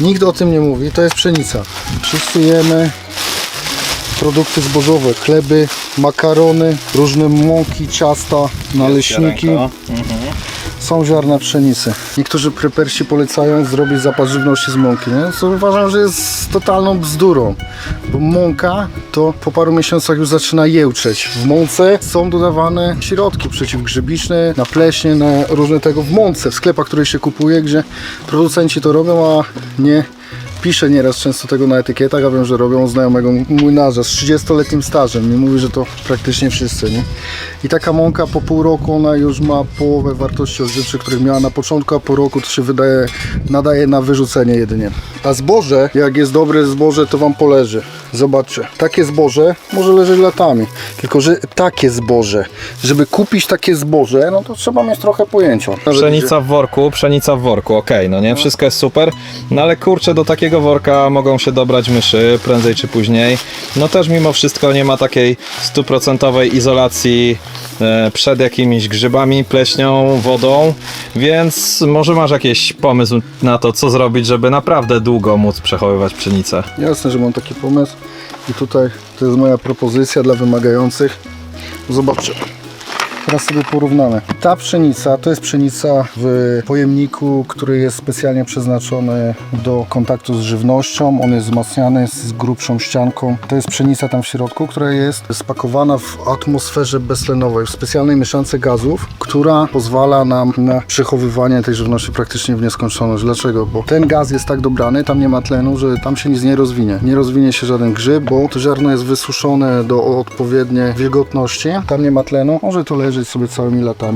Nikt o tym nie mówi, to jest pszenica. Wszyscy jemy produkty zbożowe, chleby, makarony, różne mąki, ciasta, naleśniki. Są ziarna pszenicy. Niektórzy prepersi polecają zrobić zapas żywności z mąki, nie? co uważam, że jest totalną bzdurą. Bo mąka to po paru miesiącach już zaczyna jełczeć. W mące są dodawane środki przeciwgrzybiczne, na pleśnie, na różne tego w mące, w sklepach, które się kupuje, gdzie producenci to robią, a nie pisze nieraz często tego na etykietach, a wiem, że robią znajomego młynarza z 30-letnim stażem. Nie mówi, że to praktycznie wszyscy, nie? I taka mąka po pół roku ona już ma połowę wartości odżywczych, których miała na początku, a po roku to się wydaje, nadaje na wyrzucenie jedynie. A zboże, jak jest dobre zboże, to wam poleży. Zobaczcie, takie zboże może leżeć latami. Tylko, że takie zboże, żeby kupić takie zboże, no to trzeba mieć trochę pojęcia. Pszenica w worku, pszenica w worku, okej, no nie, wszystko jest super, no ale kurczę, do takiego worka mogą się dobrać myszy prędzej czy później. No też mimo wszystko nie ma takiej stuprocentowej izolacji przed jakimiś grzybami, pleśnią, wodą, więc może masz jakiś pomysł na to, co zrobić, żeby naprawdę długo móc przechowywać pszenicę. Jasne, że mam taki pomysł i tutaj to jest moja propozycja dla wymagających. Zobaczcie. Teraz sobie porównamy. Ta pszenica to jest pszenica w pojemniku, który jest specjalnie przeznaczony do kontaktu z żywnością. On jest wzmacniany z grubszą ścianką. To jest pszenica tam w środku, która jest spakowana w atmosferze beztlenowej, w specjalnej mieszance gazów, która pozwala nam na przechowywanie tej żywności praktycznie w nieskończoność. Dlaczego? Bo ten gaz jest tak dobrany, tam nie ma tlenu, że tam się nic nie rozwinie. Nie rozwinie się żaden grzyb, bo to ziarno jest wysuszone do odpowiedniej wilgotności. Tam nie ma tlenu, może to leżeć sobie całymi latami.